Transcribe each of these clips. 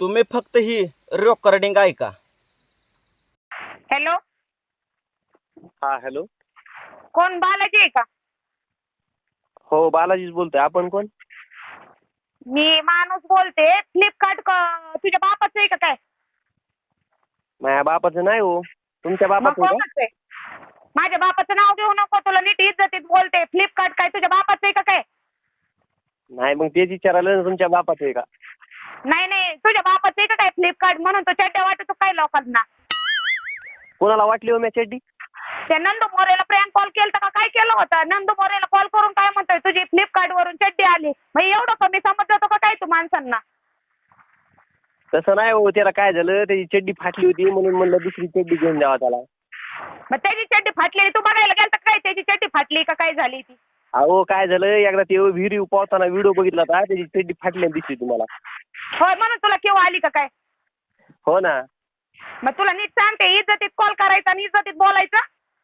तुम्ही फक्त ही रेकॉर्डिंग ऐका. हॅलो हा हॅलो कोण बालाजी आहे का? हो बालाजीच बोलतोय. आपण कोण? मी माणूस बोलते. फ्लिपकार्ट तुझ्या बापाचं आहे का काय? माझ्या बापाचं नाही हो. तुमच्या मग बापाचं आहे का? कोणाचं आहे? माझ्या बापाचं नाव घेऊ नको. तुला नीट इज्जतीत बोलते. फ्लिपकार्ट काय तुझ्या बापाचं आहे का काय? नाही मग तेच विचारायला ना तुमच्या बापाचं आहे का? नाही नाही तुझ्या बापाचं आहे का काय फ्लिपकार्ट म्हणून तो चड्ड्या वाटतो काय लोकांना. कोणाला वाटली हो मी चड्डी त्या नंदू मोरेला प्रँक कॉल केलता का? काय केलं होतं? नंदू मोरेला कॉल करून काय म्हणतोय? तुझी फ्लिपकार्ट वरून चड्डी आली. मग एवढं कमी समज जातो का काय तू माणसांना? तसं नाही हो त्याला काय झालं? त्याची चड्डी फाटली होती म्हणून म्हणलं दुसरी चड्डी घेऊन द्यावा त्याला. मग त्याची चड्डी फाटलेली तू बघायला गेलता का काय? त्याची चड्डी फाटली का काय झाली ती? अहो काय झालं? एकदा ते विहिरी पावताना व्हिडिओ बघितला होता. त्याची चड्डी फाटली दिसली तुम्हाला. होय म्हणून तुला केव्हा आली का काय? हो ना. मग तुला नीट सांगते इज्जतीत कॉल करायचा आणि इज्जतीत बोलायचं.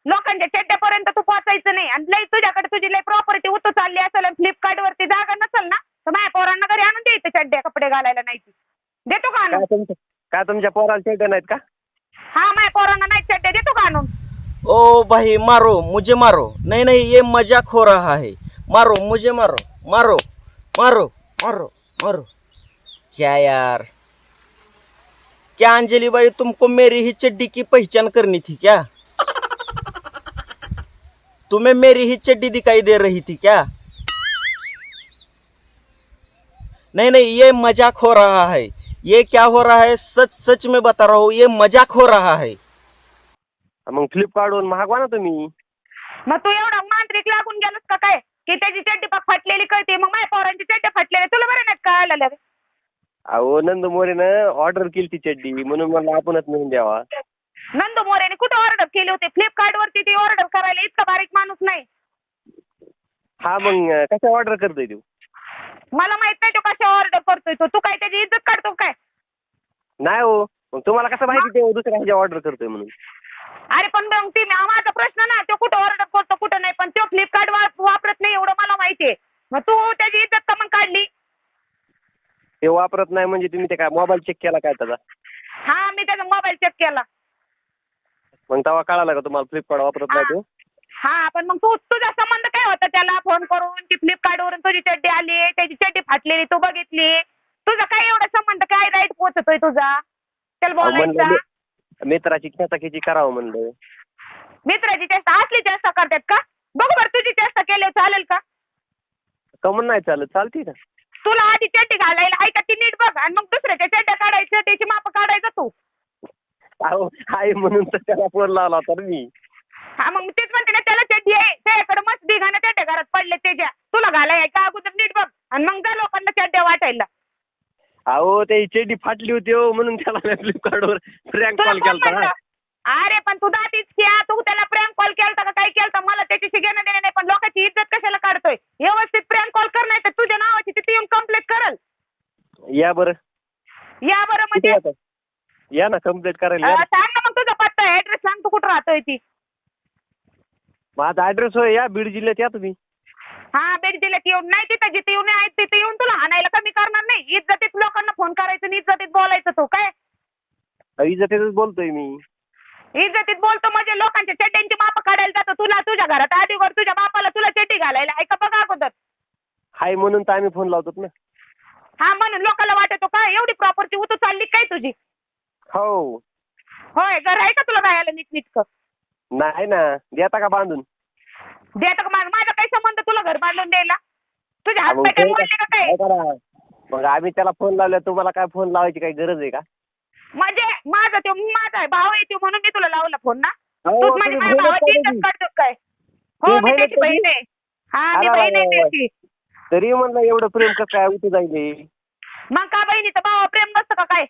लोकांच्या चड्ड्यापर्यंत तू पोहोचायचं नाही. आणि लई तुझ्याकडे तुझी लई प्रॉपर्टी उतू चालली असेल फ्लिपकार्ट वरती जागा नसेल ना तर माझ्या पोरांना घरी आणून द्यायचं चड्ड्या कपडे घालायला नाही ती. देतो का आणून? काय तुमच्या काय तुमच्या पोराला चड्ड्या नाहीत का? हा माझ्या पोरांना नाही चड्ड्या देतो का आणून? ओ भाई मारो मुझे मारो. नहीं नहीं ये मजाक हो रहा है. मारो मुझे मारो. मारो मारो मारो मारो. क्या यार। क्या अंजलि भाई तुमको मेरी ही चड्डी की पहचान करनी थी क्या? तुम्हें मेरी ही चड्डी दिखाई दे रही थी क्या? नहीं नहीं ये मज़ाक हो रहा है। ये क्या हो रहा है? सच सच में बता रहा हूँ ये मज़ाक हो रहा है। मग फ्लिपकार्टवरून मागवा ना तुम्ही? मग तू एवढा मांत्रिक लागून गेलास का काय? की त्याची चड्डी फाटलेली कळते मग माझ्या पोरांची चड्ड्या फाटलेल्या तुला बरं नाही का आलेल्या अहो नंद मोरेनं ऑर्डर केली ती चड्डी म्हणून म्हणलं आपणच नेऊन द्यावा. नंदू मोरेने कुठे ऑर्डर केली होती? फ्लिपकार्ट वरती ती ऑर्डर करायला इतका बारीक माणूस नाही. हा मग कशा ऑर्डर करतोय तू? मला माहीत नाही तो कशा ऑर्डर करतोय तो. तू काय त्याची इज्जत काढतो काय? नाही हो. मग तुम्हाला कसं माहिती ते दुसऱ्या ह्याच्या ऑर्डर करतोय म्हणून? अरे पण मग ती माझा प्रश्न ना तो कुठं ऑर्डर करतो कुठं नाही पण तो फ्लिपकार्ट वापरत नाही एवढं मला माहितीये मग तू त्याची इज्जत का मग काढली? ते वापरत नाही म्हणजे तुम्ही ते काय मोबाईल चेक केला काय त्याचा? हा मी त्याचा मोबाईल चेक केला. मग तेव्हा कळाला का तुम्हाला फ्लिपकार्ट वापरत नाही तो? हा पण मग तू तुझा संबंध काय होता त्याला फोन करून? ती फ्लिपकार्ट वरून तुझी चड्डी आली त्याची चड्डी फाटलेली तू बघितली. तुझा काय एवढा संबंध काय राईट पोचतोय तुझा? त्याला अहो, म्हणलं बोलायचा मी- मित्राची खेचाखेची करावं म्हणलं. मित्राची चेष्टा असली चेष्टा करतात का? बघ बरं तुझी चेष्टा केली चालेल का? कमून नाही चालत? चालते ना. तुला आधी चड्डी घालायला आहे का ती नीट बघ. आणि मग दुसऱ्याच्या चड्ड्या काढायच्या त्याची माप काढायचं तू. अहो आहे म्हणून तर त्याला फोन लावला होता ना मी. हा मग तेच म्हणते ना त्याला चड्डी आहे. त्याच्याकडे मस्त बिघाने त्याच्या घरात पडले त्याच्या. तुला घालाय का अगोदर नीट बघ. आणि मग जा लोकांना चड्ड्या वाटायला. अहो ते चेडी फाटली होती हो म्हणून त्याला मी फ्लिपकार्टवर प्रँक तुला कॉल कोण केला म्हणलं? अरे पण तू दातीच क्या तू त्याला प्रेम कॉल केलता का काय केलता? मला त्याच्याशी घेणं देणं नाही पण लोकांची इज्जत कशाला काढतोय? व्यवस्थित प्रेम कॉल कर नाही तर तुझ्या नावाची तिथे येऊन कंप्लेंट करल. या बरं. या बरं किती म्हणजे वाजता? या ना कंप्लीट करायला या सांग ना मग तुझा पत्ता ऍड्रेस सांग तू कुठं राहतोय ती. माझा ऍड्रेस होय या बीड जिल्ह्यात या तुम्ही. हा बेट जिल्ह्यात येऊन नाही तिथं जिथे येऊन आहे तिथे येऊन तुला हाणायला कमी करणार नाही. इज्जतीत लोकांना फोन करायचं आणि इज्जतीत बोलायचं तू काय? इज्जतीतच बोलतोय मी. इज्जतीत बोलतो म्हणजे लोकांच्या चड्ड्यांची माप काढायला जातो. तुला तुझ्या घरात आधीवर तुझ्या बापाला तुला चड्डी घालायला. ऐका बघा अगोदर. हाय म्हणून तर आम्ही फोन लावतो ना. हा म्हणून लोकांना वाटतो काय एवढी प्रॉपर्टी उतू चालली काय तुझी? हो. होय घर आहे का तुला राहायला नीट नीटकं. नाही ना देता का बांधून? देतं का माझा माझा काय संबंध तुला घर बांधून द्यायला? तुझ्या हात मग पाय काय मोडले का काय? काय करा? मग आम्ही त्याला फोन लावला तुम्हाला काय फोन लावायची काही गरज आहे का? म्हणजे माझा तो माझा आहे भाऊ आहे तो म्हणून मी तुला लावला फोन ना. अहो, म्हणजे तुम्ही माझ्या बहीणच भावाची इज्जत? करतो काय? हो मी त्याची बहीण आहे. हा मी अरे बहीण आहे. त्याची. तरी म्हणलं एवढं प्रेम कसं काय उतू जाईल मग का बहिणीचं भावा प्रेम नसतं का काय?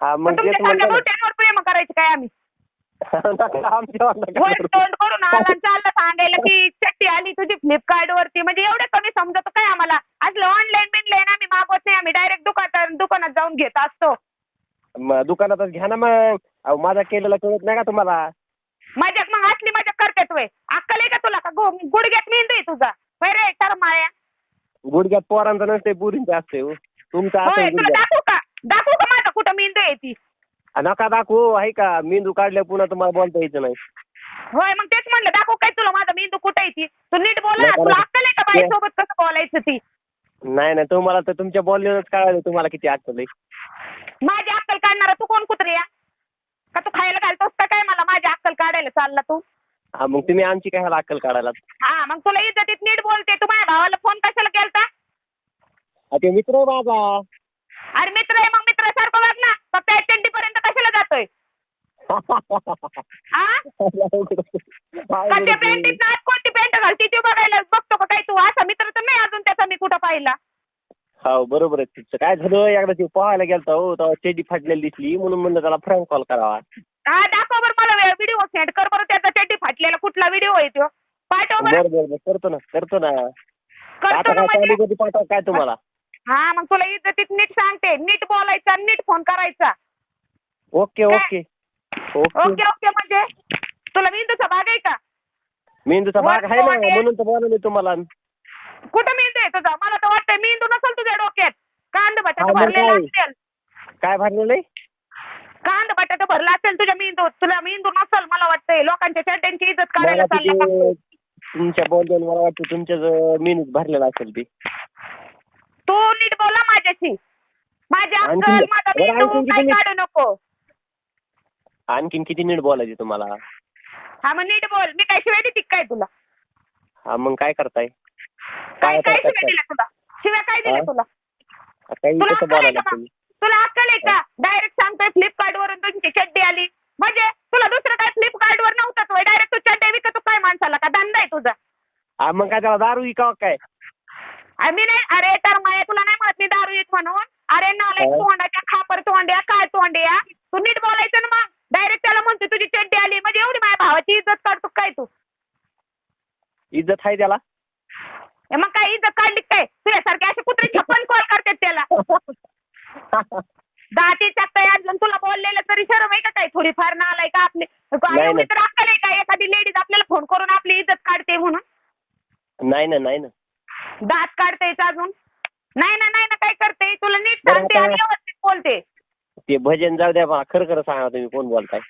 हा मग मग तुमच्या तेच सारख्या म्हणलं मोठ्यांवर प्रेम करायचे काय आम्ही? वर. तोंड करून आला आणि चालला सांगायला की चट्टी आली तुझी फ्लिपकार्ट वरती म्हणजे एवढे दुकानातच घ्या ना मग. अहो माझा केलेला कळत नाही का तुम्हाला? मजाक मग असली मजाक करतात वय अक्कल आहे का तुला? का गो- गुडघ्यात मेंदू आहे तुझा? होय रे तर माया. गुडघ्यात पोरांचं नसते पुरींचं असते हो. तुमचं होय असं तुला दाखवू का? दाखवू का माझा नका दाखवू आहे का? मेंदू काढल्या पुन्हा तुम्हाला बोलता यायचं नाही. होय मग तेच म्हणलं दाखव काय तुला माझा मेंदू कुठे आहे ती? तू नीट बोल नाही, तुला. अक्कल आहे का बाई सोबत कसं बोलायचं ती? नाही नाही तुम्हाला तर तुमच्या बोलण्यावरच कळालं तुम्हाला किती अक्कल आहे. माझी अक्कल काढणारा तू कोण कुत्रे या का तू खायला घालतोस का काय मला? माझी अक्कल काढायला चालला तू. हा मग तुम्ही आमची काय ह्याला अक्कल काढायला? हा मग तुला इज्जतीत नीट बोलते. तू माझ्या भावाला फोन कशाला केलता? हा, ते मित्र आहे माझा. अरे मित्र आहे मग मित्रासारखं वाग ना. फक्त पर्यंत कशाला जातोय? हा पॅन्टीत आज कोणती पॅन्ट घालती ती बघायला? बघतो का काय तू? असा मित्र तर नाही अजून त्याचा मी कुठं पाहिला. हो बरोबर आहे तुमचं काय झालं? एकदा ते पोहायला गेलता हो तेव्हा चेडी फाटलेली दिसली. म्हणून म्हणलं त्याला फ्रँक कॉल करावा. हा दाखव बरं मला व्हिडिओ सेंड कर बरं त्याचा चड्डी फाटलेला कुठला व्हिडिओ आहे तो? पाठव बरं. बरं करतो ना करतो ना. करतो आता ना काय म्हणजे चालू कधी पाठवा काय तुम्हाला? हा मग तुला इज्जतीत नीट सांगते. नीट बोलायचा नीट फोन करायचा. ओके काय? ओके. ओके. ओके ओके म्हणजे? तुला मेंदूचा भाग आहे का? मेंदूचा भाग आहे ना म्हणून तर बोलवलं तुम्हाला. कुठं मेंदू आहे तुझा? मला वाटतंय. मेंदू नसेल तुझ्या डोक्यात. कांद हा, बटाटा मग भरलेला काय? असेल. काय भरलेलं आहे कांद बटाटा भरला असेल तुझ्या मेंदू तुला मेंदू नसेल मला वाटतंय. लोकांच्या चड्ड्यांची इज्जत काढायला मला चालला का? तिथे तुमच्या बोलण्यावर मला वाटतं तुमच्याच मेनूच भरलेला असेल ती. तू नीट बोला माझ्याशी. माझी आणखी- अक्कल माझा बरं, मेंदू आणखीन काय किती- काढू नको. आणखीन किती नीट बोलायचे तुम्हाला? हा मग नीट बोल. मी काय शिवाय देते काय तुला? हा मग काय करताय? काय काय करताय? शिवाय दिल्या तुला? शिवाय काय दिल्या हा? तुला? काही तुला कसं अक्कल आहे बोलायला का? तुला अक्कल आहे का? डायरेक्ट सांगतोय फ्लिपकार्ट वरून तुमची चड्डी आली. म्हणजे तुला दुसरं काय फ्लिपकार्ट वर नव्हतं डायरेक्ट तू चड्डी विकतो काय माणसाला का? धंदा आहे तुझा. हा मग काय त्याला दारू विकावं काय? आम्ही नाही अरे तर माया तुला नाही म्हणत मी दारू येत म्हणून? अरे नालायक काय? तोंडाच्या खापर तोंड्या काय तोंड्या? तू नीट बोलायचं ना मग. डायरेक्ट त्याला म्हणतो तुझी चड्डी आली. म्हणजे एवढी माझ्या भावाची इज्जत काढतो काय तू? इज्जत आहे त्याला? हे मग काय इज्जत काढली काय तुझ्यासारखे असे कुत्रे छप्पन कॉल करतात त्याला. दाती टाकताय अजून तुला बोललेलं तरी शरम आहे का काय थोडीफार नालाय का आपली? नाही. एवढी तर अक्कल आहे का? एखादी लेडीज आपल्याला फोन करून आपली इज्जत काढते म्हणून? नाही ना नाही ना. दात काढतेच अजून? नाही ना नाही ना काय करते? तुला नीट बरं, सांगते आणि व्यवस्थित बोलते. ते भजन जाऊ द्या खरं खरं सांगा तुम्ही कोण बोलताय?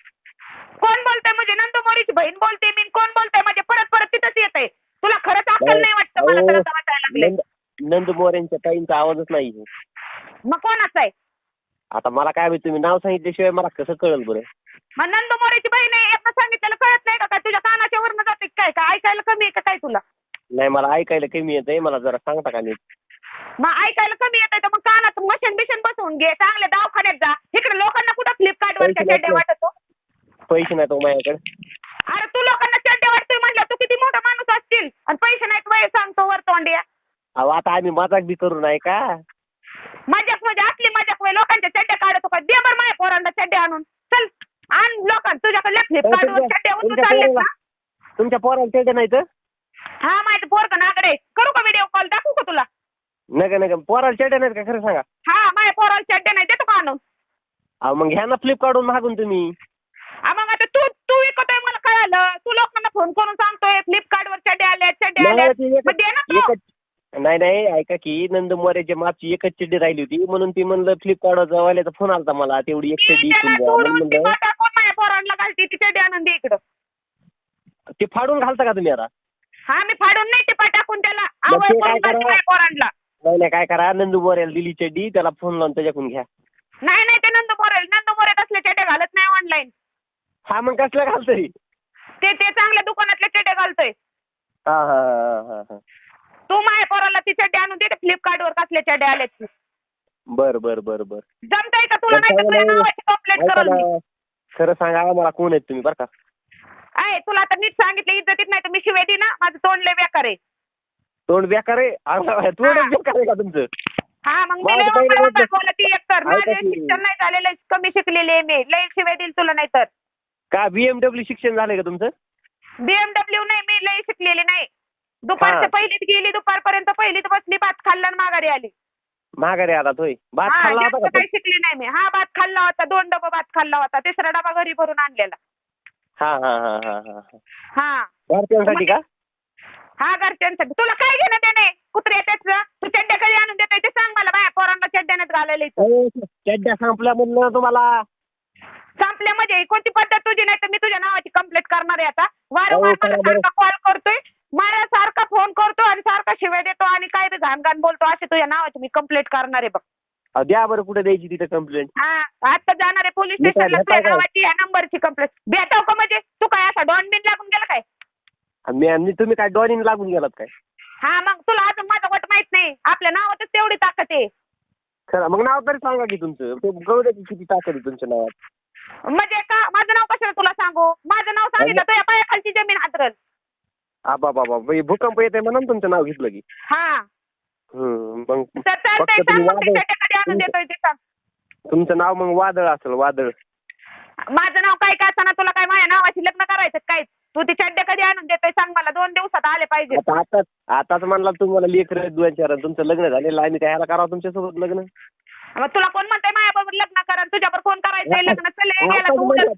कोण बोलतंय? म्हणजे नंदुमोरीची बहीण बोलते मी कोण बोलतंय? म्हणजे परत परत तिथंच येतंय. तुला खरंच अक्कल नाही. वाटतं मला तर असं वाटायला लागले नंद नंद मोरेंच्या ताईंचा आवाजच नाही मग कोणाचं आहे? आता मला काय माहिती तुम्ही नाव सांगितल्याशिवाय मला कसं कळेल बरं? मग नंदुमोरीची बहीण आहे एकदा सांगितलेलं कळत नाही का काय? तुझ्या कानाच्या वरनं जाते काय? का ऐकायला कमी आहे का काय तुला? नाही मला ऐकायला कमी येत आहे मला जरा सांगता का नीट? मग ऐकायला कमी येतंय तर मग कानात मशीन बिशन बसवून घे. चांगल्या दवाखान्यात जा. इकडे लोकांना कुठं फ्लिपकार्ट पैसे चड्ड्या नसले. वाटतो पैसे नाही तो माझ्याकडे. अरे तू लोकांना चड्ड्या वाटतोय म्हणलं. तू किती मोठा माणूस असतील आणि पैसे नाहीत वय सांगतो वर तोंडिया अहो आता आम्ही मजाक बी करू नाही का? मजाक म्हणजे असली मजाक वय लोकांच्या चड्ड्या काढतो का? दे बरं माझ्या पोरांना चड्ड्या आणून. चल आण लोकां तुझ्याकडे फ्लिपकार्ट वर तुमच्या- चड्ड्या उतरू तुमच्या चाललेत पोराला ना? तुमच्या पोराला तेवढे नाही तर हा माझं पोरग नागडे करू का व्हिडिओ कॉल दाखवू का तुला? नका नका. पोराला चेड्या नाहीत का? खरं सांगा. हा माझ्या पोराला चड्ड्या नाही. देतो का आणून? अहो मग घ्या ना फ्लिपकार्टून मागून तुम्ही. हा, मग आता तू तू विकतोय मला कळालं. तू लोकांना फोन करून सांगतोय फ्लिपकार्ट वर चड्ड्या आल्या चड्ड्या आल्या नाही, ती एकच- मग दे ना. नाही नाही ऐका की नंद मोरेच्या मागची एकच चिड्डी राहिली होती म्हणून ती म्हणलं फ्लिपकार्ट जवाल्याचा फोन आलता मला. तेवढी एक ती चिड्डी इकून द्या म्हणून ती म्हणलं टाकून माझ्या पोरांना घालते ती चड्डी आणून दे इकडं. ते फाडून घालता का तुम्ही आता? हा मी फाडून नाही टिपा टाकून त्याला मग आवय ते करून काय घालते करा? माझ्या पोरांना? नाही नाही काय करा? नंदू मोरेला दिली चड्डी त्याला फोन लावून त्याच्याकडून घ्या. नाही नाही ते नंद मोरेल नंद मोरे असले चड्ड्या घालत नाही ऑनलाईन हा मग कसलं घालतोय? ते ते चांगल्या दुकानातले चड्ड्या घालतोय. हा हा हा हा हा. तू माझ्या पोराला ती चड्डी आणून दे फ्लिपकार्ट वर कसल्या चड्ड्या आल्यात ती. बर बर बर बर. जमतंय का तुला नाही तर तुझ्या चांगलं आहे. नावाची कंप्लेंट ऐका करल मी? ना, खरं सांगा मला कोण आहेत तुम्ही बरं का? आहे तुला आता नीट सांगितलं इज्जतीत नाही तर मी शिवाय दे ना माझं तोंड लय बेकार आहे. तोंड बेकार आहे? अरे, तोंड हा. बेकार आहे का तुमचं? हा मग मी माझं लय पहिलं बोलती एक तर. ऐका माझे की- शिक्षण नाही झालेलं कमी शिकलेले आहे मी. लय शिवाय देईल तुला नाही तर का बीएमडब्ल्यू शिक्षण झालंय का तुमचं? बीएमडब्ल्यू नाही मी लय शिकलेली नाही. दुपारच्या. पहिलीत गेली दुपारपर्यंत पहिलीत बसली भात खाल्ला आणि माघारी आली. माघारी आला तोय भात हा खाल्ला जास्त होता का काही शिकली नाही मी. हा भात खाल्ला होता दोन डबा भात खाल्ला होता. तिसरा डबा घरी भरून आणलेला. हा हा हा हा हा हा. हा. भारतीयांसाठी का? हा घरच्यांसाठी. तुला काय घेणं देणे कुत्रे त्याच तू चड्ड्या कधी आणून देतोय ते सांग मला. बाया पोरांना चड्ड्यानेच घालायला इथं अहो, चड्ड्या संपल्या म्हणलं तुम्हाला. आपल्या म्हणजे ही कोणती पद्धत तुझी? नाही तर मी तुझ्या नावाची कंप्लेंट करणार आहे आता. वारंवार हो, मला. सारखा कॉल करतोय? मला सारखा फोन करतो आणि सारखा शिव्या देतो आणि काय बी घाण घाण बोलतो अशी तुझ्या नावाची मी कंप्लेंट करणार आहे बघ. अहो, द्या बरं कुठे द्यायची तिथे कंप्लेंट हा आता जाणार आहे पोलीस मी काय स्टेशनला भेटाय तुझ्या काय? नावाची या नंबरची कंप्लेंट भेटाव का म्हणजे? तू काय असा डॉन बिन लागून गेला काय? मी आणि तुम्ही काय डॉनीन लागून गेलात काय? हा मग तुला अजून माझा वट माहीत नाही. आपल्या नावातच तेवढी ताकद आहे. खरं मग नाव तरी सांगा की तुमचं. ते कळू द्या की किती ताकद आहे तुमच्या नावात. म्हणजे का? माझं नाव कशाला तुला सांगू? माझं नाव सांगितलं तुझ्या पायाखालची जमीन हातरल. बाबा बाई, भूकंप येते म्हणून तुमचं नाव घेतलं की. हा. हम्म, मग तर चालतंय फक्त सांग तुम्ही मग ते वाजव. चड्ड्या कधी आणून देतोय ते सांग तुमचं नाव मग वादळ असेल वादळ. माझं नाव काय काय असताना तुला काय माझ्या नावाशी लग्न करायचं काय? तू ती चड्ड्या कधी आणून देतोय सांग मला. दोन दिवसात आले पाहिजे. आता आताच आताच म्हणला तुम्हाला लेकर दोन चार तुमचं लग्न झालेलं आहे. मी त्याला करावं तुमच्यासोबत लग्न. मग तुला कोण म्हणतंय माझ्याबरोबर लग्न कर आणि तुझ्यावर कोण करायचंय लग्न चल आताच तू म्हणलं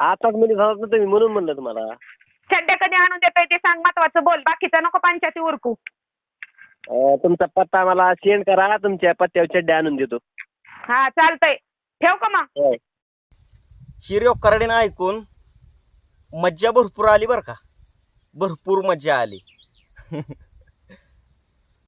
आताच म्हणजे झालं ना तुम्ही म्हणून म्हणलं तुम्हाला. चड्ड्या कधी आणून देतोय ते सांग महत्वाचं बोल बाकीचं नको पंचायती उरकू. अं, तुमचा पत्ता मला सेंड करा तुमच्या पत्त्यावर चड्ड्या आणून देतो. हा चालतंय. ठेव का मग? होय. हिरो करडीनं ऐकून मज्जा भरपूर आली बरं का? भरपूर मज्जा आली.